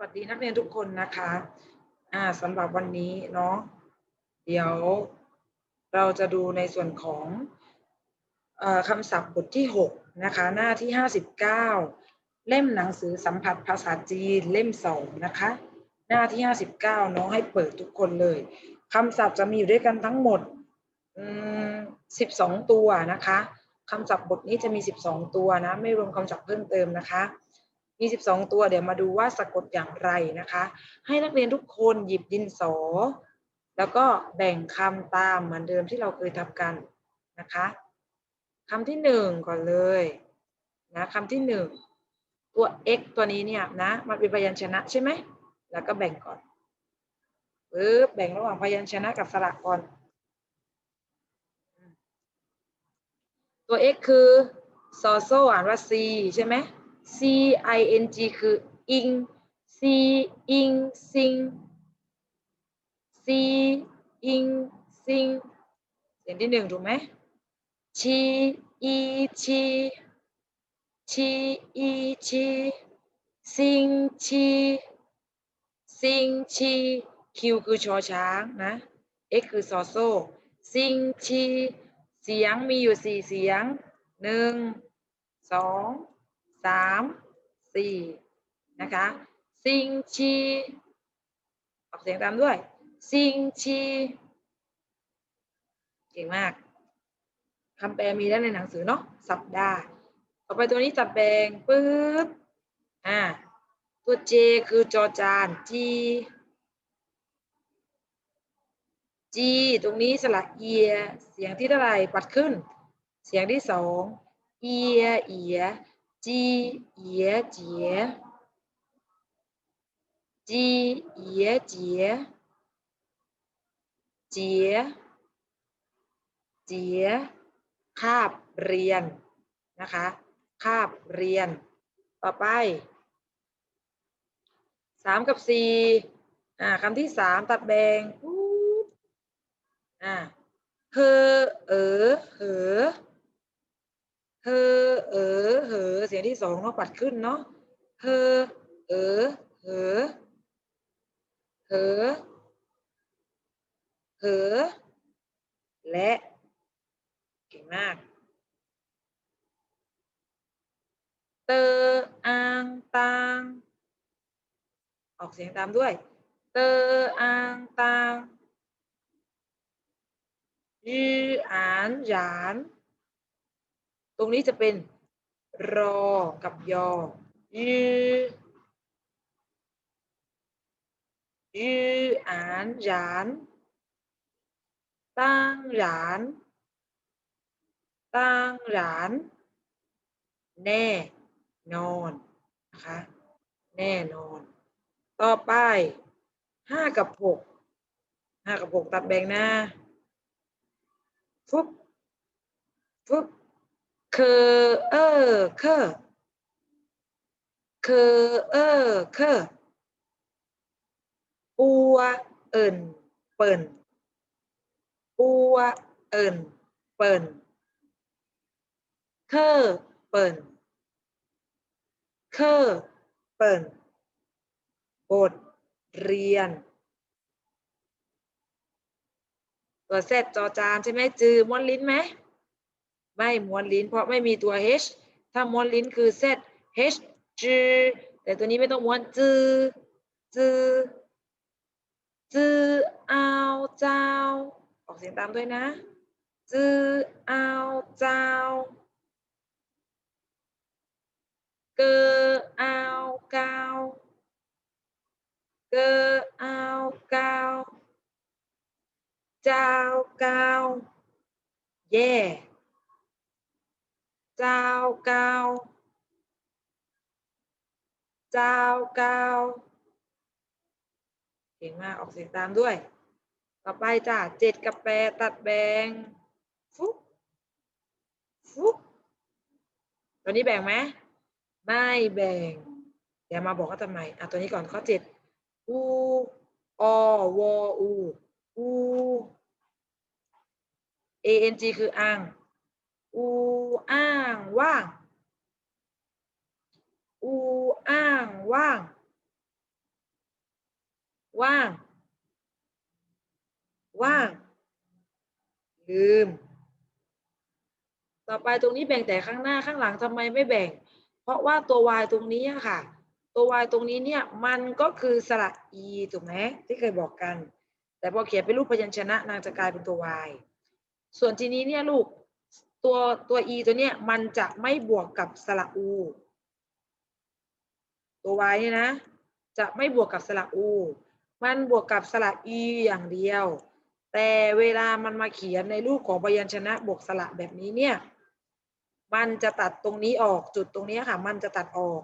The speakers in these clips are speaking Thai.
วัสดีนักเรียนทุกคนนะคะ อ่าสำหรับวันนี้เนาะ เดี๋ยวเราจะดูในส่วนของอคำศัพท์บทที่ 6 นะคะ หน้าที่ 59 เล่มหนังสือสัมผัสภาษาจีนเล่ม2นะคะ หน้าที่ 59น้องให้เปิดทุกคนเลยคำศัพท์จะมีอยู่ด้วยกันทั้งหมดอืม12ตัวนะคะคำศัพท์บทนี้จะมี 12 ตัวนะ ไม่รวมคำศัพท์เพิ่มเติมนะคะ มี12 ตัวเดี๋ยวมาดูว่าสะกดอย่างไรนะคะ ให้นักเรียนทุกคนหยิบดินสอ แล้วก็แบ่งคำตามเหมือนเดิมที่เราเคยทำกันนะคะคำที่หนึ่งก่อนเลยนะคำที่หนึ่งตัว x ตัวนี้เนี่ยนะมันเป็นพยัญชนะใช่ไหมแล้วก็แบ่งก่อนปึ๊บแบ่งระหว่างพยัญชนะกับสระก่อน ตัว x คือซอโซอ่านว่า c ใช่ไหม c i n g คืออิง c อิงซิง c อิงซิงเสียงที่หนึ่งถูกไหม ชีอีชีชีอีชีซิงชีซิงชีคิวคือชอช้างนะ x คือซอโซซิงชีเสียงมีอยู่สี่เสียงหนึ่งสอง สามสี่นะคะ ซิงชีออกเสียงตามด้วย ซิงชีเก่งมากคำแปลมีแล้วในหนังสือเนาะสัปดาห์ ต่อไปตัวนี้จับแบ่งปึ๊บอ่าตัว J คือจอจาน G G ตรงนี้สระเอีย เสียงที่เท่าไหร่ปัดขึ้น เสียงที่สองเอียเอีย G เอียเจีย G เอียเจียเจียเจีคาบเรียนนะคะคาบเรียน ต่อไปสามกับสี่อ่าคำที่สามตัดแบ่งอ่าเธอเออเหอ เธอเออเหอเสียงที่สองเราปัดขึ้นเนาะเธอเออเหอเหอเหอและเก่งมาก เตออางตางออกเสียงตามด้วย เตออางตางยืออานหยาน ตรงนี้จะเป็นรอกับยอยือยืออานหยานตั้งหยานตั้งหยาน แน่นอนนะคะแน่นอน ต่อไปห้ากับหกห้ากับหกตัดแบ่งหน้าฟุบฟุบเคอเออเคอเคอเออเคอปัวเอินเปิ่นปัวเอินเปิ่นเคอเปิ่นเคอเปิ่นบทเรียน ตัวเซตจอจานใช่ไหมจือม้วนลิ้นไหม ไม่ม้วนลิ้น เพราะไม่มีตัว h ถ้าม้วนลิ้นคือเซต h จือแต่ตัวนี้ไม่ต้องม้วนจือจือจือเอาเจ้า ออกเสียงตามด้วยนะจือเอาเจ้า เกอเอาเกาเกอเอาเกาเจ้าเกาเย่เจ้าเกาเจ้าเกาเก่งมากออกเสียงตามด้วย ต่อไปจ้ะเจ็ดกับแปดตัดแบ่งฟุบฟุบตัวนี้แบ่งไหมไม่แบ่งเดี๋ยวมาบอกว่าทำไมอะตัวนี้ก่อนข้อเจ็ดอูอวอูอู ang คืออ่าง อูอ้างว่าง อูอ้างว่าง ว่าง ว่าง ลืม ต่อไปตรงนี้แบ่งแต่ข้างหน้าข้างหลังทำไมไม่แบ่ง เพราะว่าตัว y ตรงนี้ค่ะ ตัว y ตรงนี้เนี่ยมันก็คือสระ e ถูกไหมที่เคยบอกกัน แต่พอเขียนเป็นรูปพยัญชนะนางจะกลายเป็นตัว y ส่วนทีนี้เนี่ยลูก ตัวตัว e ตัวเนี้ยมันจะไม่บวกกับสระ u ตัว y เนี่ยนะ จะไม่บวกกับสระ u มันบวกกับสระ e อย่างเดียว แต่เวลามันมาเขียนในรูปของพยัญชนะบวกสระแบบนี้เนี่ย มันจะตัดตรงนี้ออกจุดตรงนี้ค่ะ มันจะตัดออก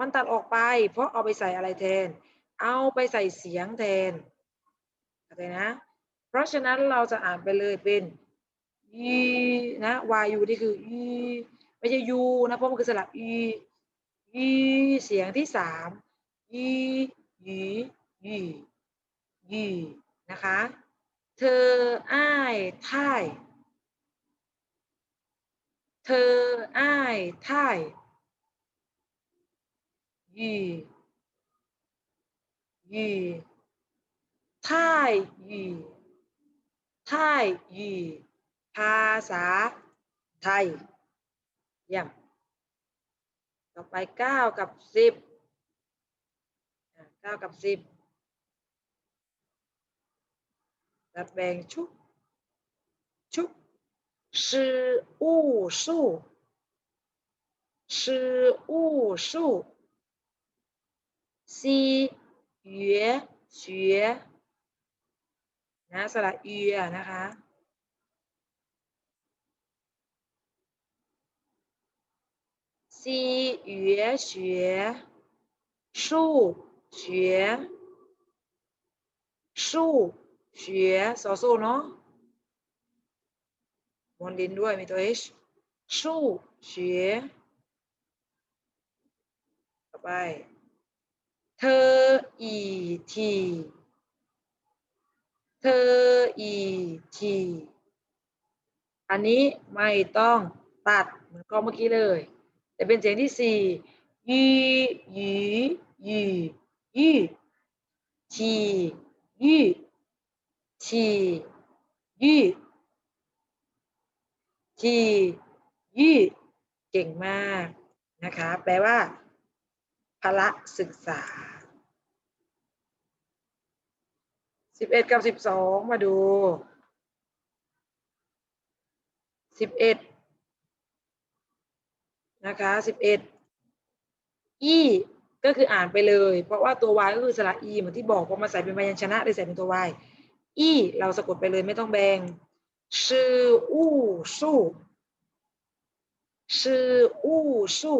มันตัดออกไป เพราะเอาไปใส่อะไรแทน เอาไปใส่เสียงแทนเข้าใจนะ เพราะฉะนั้นเราจะอ่านไปเลยเป็น ยีนะ y u นี่คือยีไม่ใช่ยูนะเพราะมันคือสระอียีเสียงที่สามยียียียีนะคะ เธออ้ายท่ายเธออ้ายท่ายยียีท่ายยีท่ายยี ภาษาไทยเยี่ยมต่อไปเก้ากับสิบเก้ากับสิบจัดแบ่งชุกชุกชื่ออู้สู้ชื่ออูสู้ซีเหยอเสือนะสระเอือนะคะ 西学学数学数学สอสู้เนาะบนดินด้วยมีตัว h 数学ต่อไป เธออีที เธออีที อันนี้ไม่ต้องตัดเหมือนก็เมื่อกี้เลย แต่เป็นเสียงที่สี่ยีหยียียีทียีทียีทียีเก่งมากนะคะ แปลว่าพละศึกษาสิบเอ็ดกับสิบสองมาดูสิบเอ็ด นะคะสิบเอ็ดอีก็คืออ่านไปเลย เพราะว่าตัว y ก็คือสระอีเหมือนที่บอกพอมาใส่เป็นพยัญชนะเลยใส่เป็นตัว y อีเราสะกดไปเลยไม่ต้องแบง่งชื่ออู้สู้ชื่ออู้สู้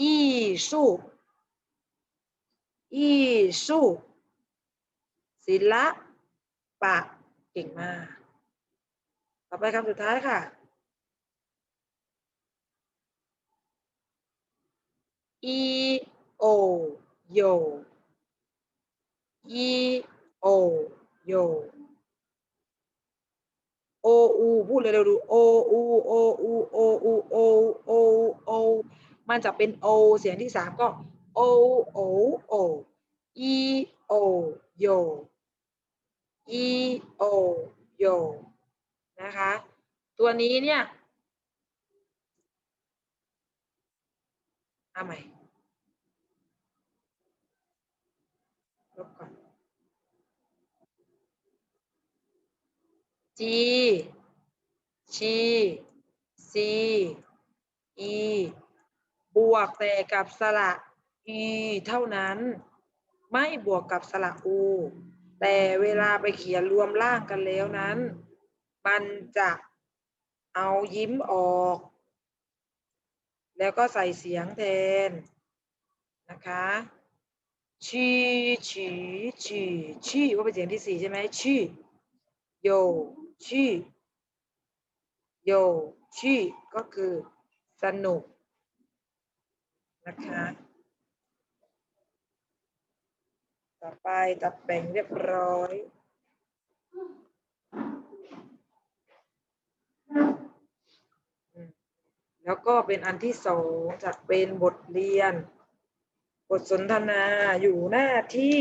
อีสู้อีสู้ศิละปะเก่งมาก ต่อไปคำสุดท้ายค่ะ e o โย e o โย o u พูดเลยเร็วดู o u o u o u o o o มันจะเป็น o เสียงที่สามก็ o o o e o โย e o โยนะคะ ตัวนี้เนี่ยเอาใหม่ลบก่อน G C C E บวกแต่กับสระ e เท่านั้น ไม่บวกกับสระ u แต่เวลาไปเขียนรวมร่างกันแล้วนั้น มันจะเอายิ้มออก แล้วก็ใส่เสียงแทน นะคะชีฉีฉีชีว่าเป็นเสียงที่สี่ใช่ไหมชี โยชีโยชีก็คือสนุกนะคะ ต่อไปตัดแบ่งเรียบร้อย แล้วก็เป็นอันที่สองจะเป็นบทเรียน บทสนทนาอยู่หน้าที่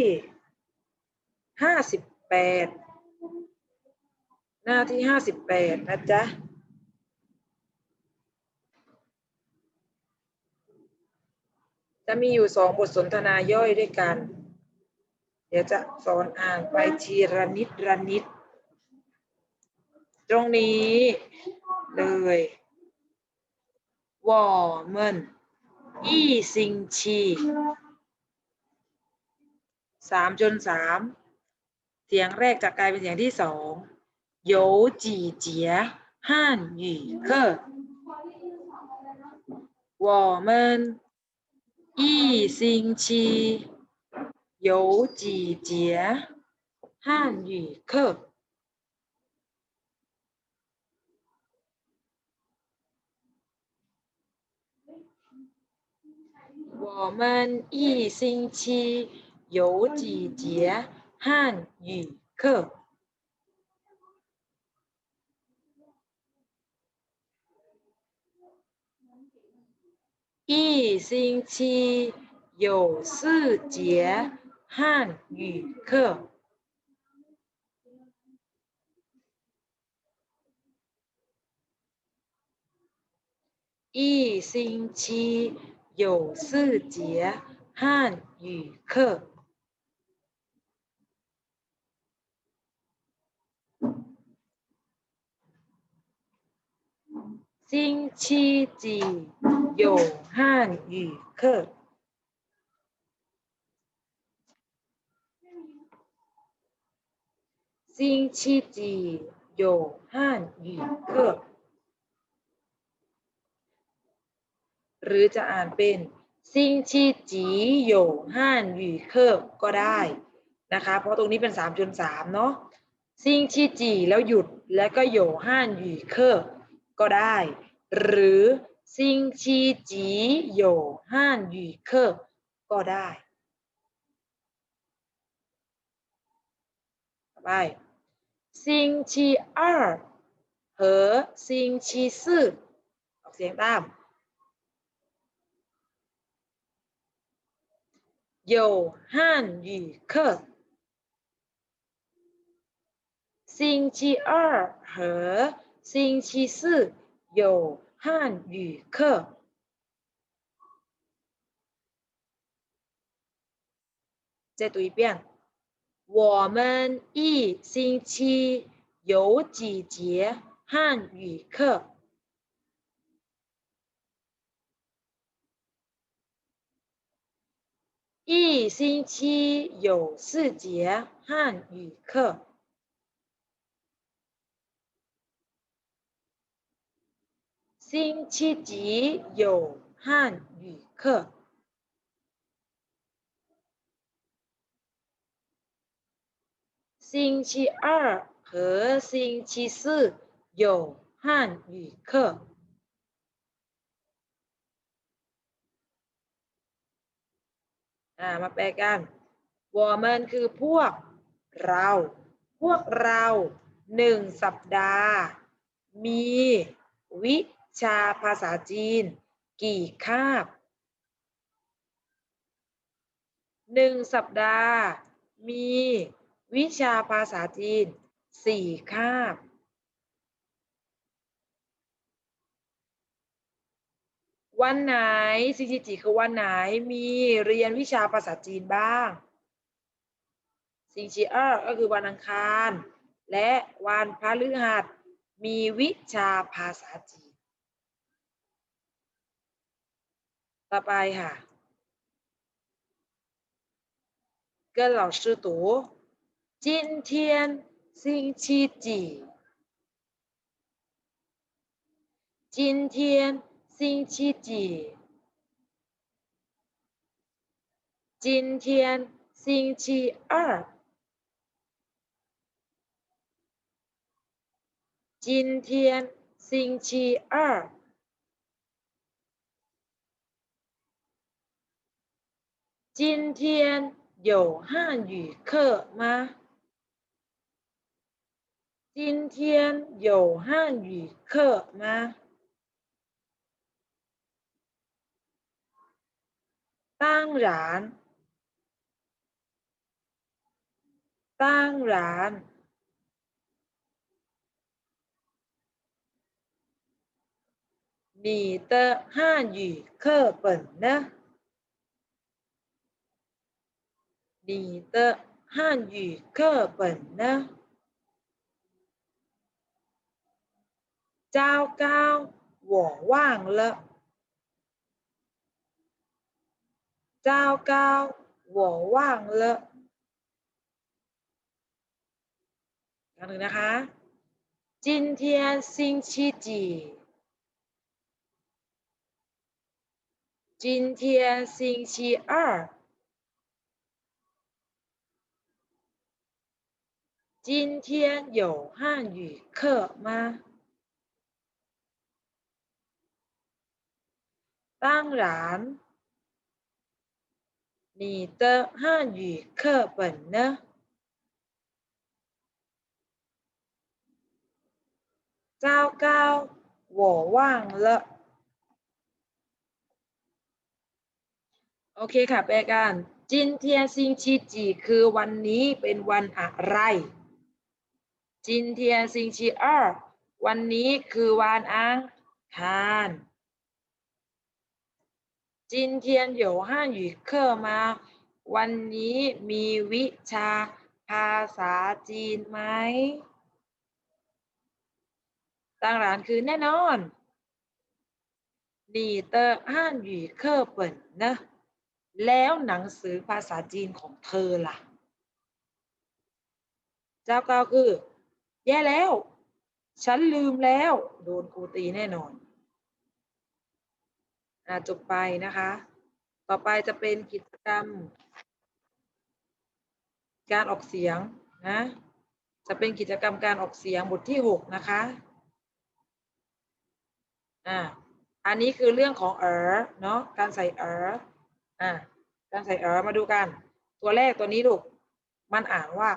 ห้าสิบแปด หน้าที่ห้าสิบแปดนะจ๊ะจะมีอยู่สองบทสนทนาย่อยด้วยกัน เดี๋ยวจะสอนอ่านไปทีระนิดระนิด ตรงนี้เลยว่ามันยี่ซิงชีสามจนสามเสียงแรกจะกลายเป็นเสียงที่สอง 有几节汉语课我们一星期有几节汉语课我们一星期有几节汉语课？一星期有四节汉语课。一星期有四节汉语课。星期几有汉语课？星期几有汉语课？หรือจะอ่านเป็นซิงชีจีโยห้านหยู่เคิบก็ได้นะคะ เพราะตรงนี้เป็นสามจนสามเนาะซิงชีจีแล้วหยุดแล้วก็โยห้านหยู่เคิบ ก็ได้ หรือซิงชีจีโยห้านหยู่เคิบก็ได้ต่อไป星期二和星期四ออกเสียงตาม有汉语课。星期二和 星期四有汉语课。再读一遍。我们一星期有几节汉语课？一星期有四节汉语课。星期几有汉语课？星期二和星期四有汉语课。อ่ามาแปลกันวอร์มันคือพวกเรา พวกเราหนึ่งสัปดาห์ มีวิ ชาภาษาจีน กี่คาบหนึ่งสัปดาห์ มีวิชาภาษาจีนสี่คาบ วันไหนซีจีจีคือวันไหนมีเรียนวิชาภาษาจีนบ้างซิงชีเออร์ก็คือวันอังคาร และวันพฤหัสมีวิชาภาษาจีน ต่อไปค่ะ跟老师读今天星期几今天星期几？今天星期二。今天星期二。 今天有汉语课吗？今天有汉语课吗？当然，当 当然你的汉语课本呢？ 你的汉语课本呢？糟糕，我忘了。糟糕，我忘了。อย่างหนึ่งนะคะ 今天星期几？今天星期二。 今天有汉语课吗？当然。你的汉语课本呢？糟糕，我忘了。โอเคค่ะแปลกันจินเทียนซิงชีจีคือวันนี้เป็นวันอะไร จินเทียนซิงชีอวันนี้คือวันอังคารจินเทียน有汉语课吗วันนี้มีวิชาภาษาจีนไหมตั้งร้านคือแน่นอน你的汉语课本呢แล้วหนังสือภาษาจีนของเธอล่ะ เจ้าก็คือ แย่แล้ว ฉันลืมแล้ว โดนครูตีแน่นอนอจบไปนะคะ ต่อไปจะเป็นกิจกรรม การออกเสียงนะ จะเป็นกิจกรรมการออกเสียงบทที่6นะคะอ่าอันนี้คือเรื่องของเออเนาะการใส่เอออ่าการใส่เออมาดูกัน ตัวแรกตัวนี้ลูก มันอ่านว่า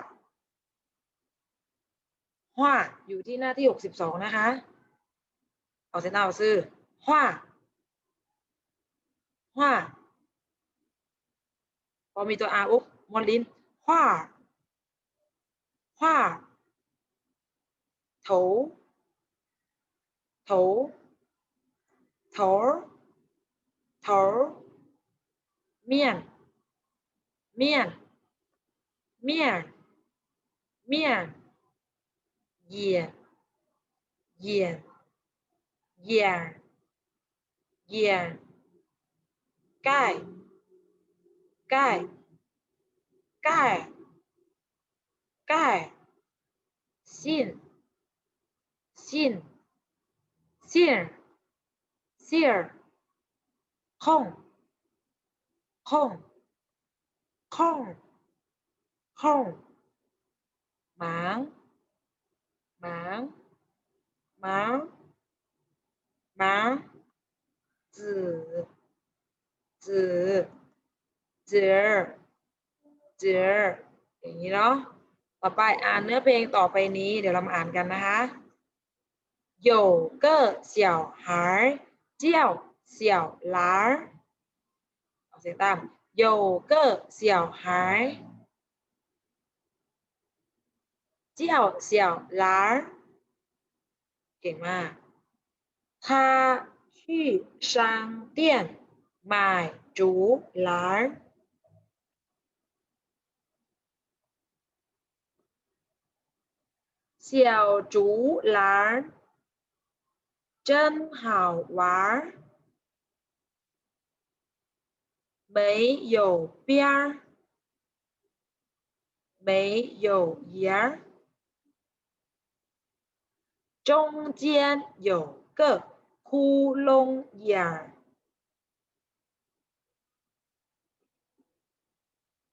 ว่าอยู่ที่หน้าที่62นะคะ เอาเส้นเอาซื้อว่าว่าพอมีตัวอาอุ๊บมอนลิ้นว่าว่าโถโถโถโถเมียน เมียน เมียน เมียน เยียนเยียนเยียนเยียน盖 盖盖盖信信信信空空空空忙忙忙忙子จือจือจืออย่างนี้เนาะ ต่อไปอ่านเนื้อเพลงต่อไปนี้ เดี๋ยวเรามาอ่านกันนะคะ有个小孩叫小兰儿เอาเสียงตาม有个小孩 叫小兰儿เก่งมาก他去商店买竹篮小竹篮真好玩没有边儿，没有沿儿， 中间有个窟窿眼儿。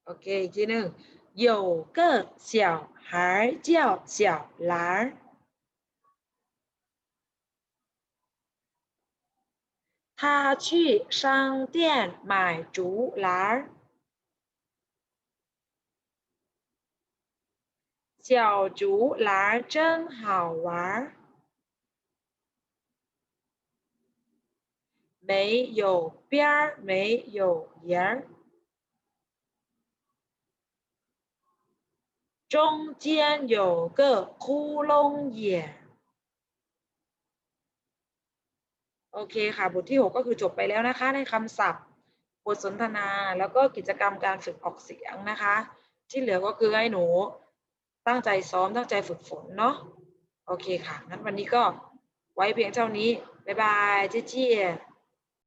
OK，chị nữ dầu cơ xảo hái chào xảo lá Tha chi sang tiền mải chú 小竹篮真好玩没有边儿，没有沿儿。 中间有个窟窿眼โอเคค่ะ บทที่ 6 ก็คือจบไปแล้วนะคะ ในคำศัพท์ บทสนทนา แล้วก็กิจกรรมการฝึกออกเสียงนะคะ ที่เหลือก็คือให้หนู ตั้งใจซ้อมตั้งใจฝึกฝนเนาะโอเคค่ะงั้นวันนี้ก็ไว้เพียงเท่านี้บ๊ายบายเจ๊เจี๊ย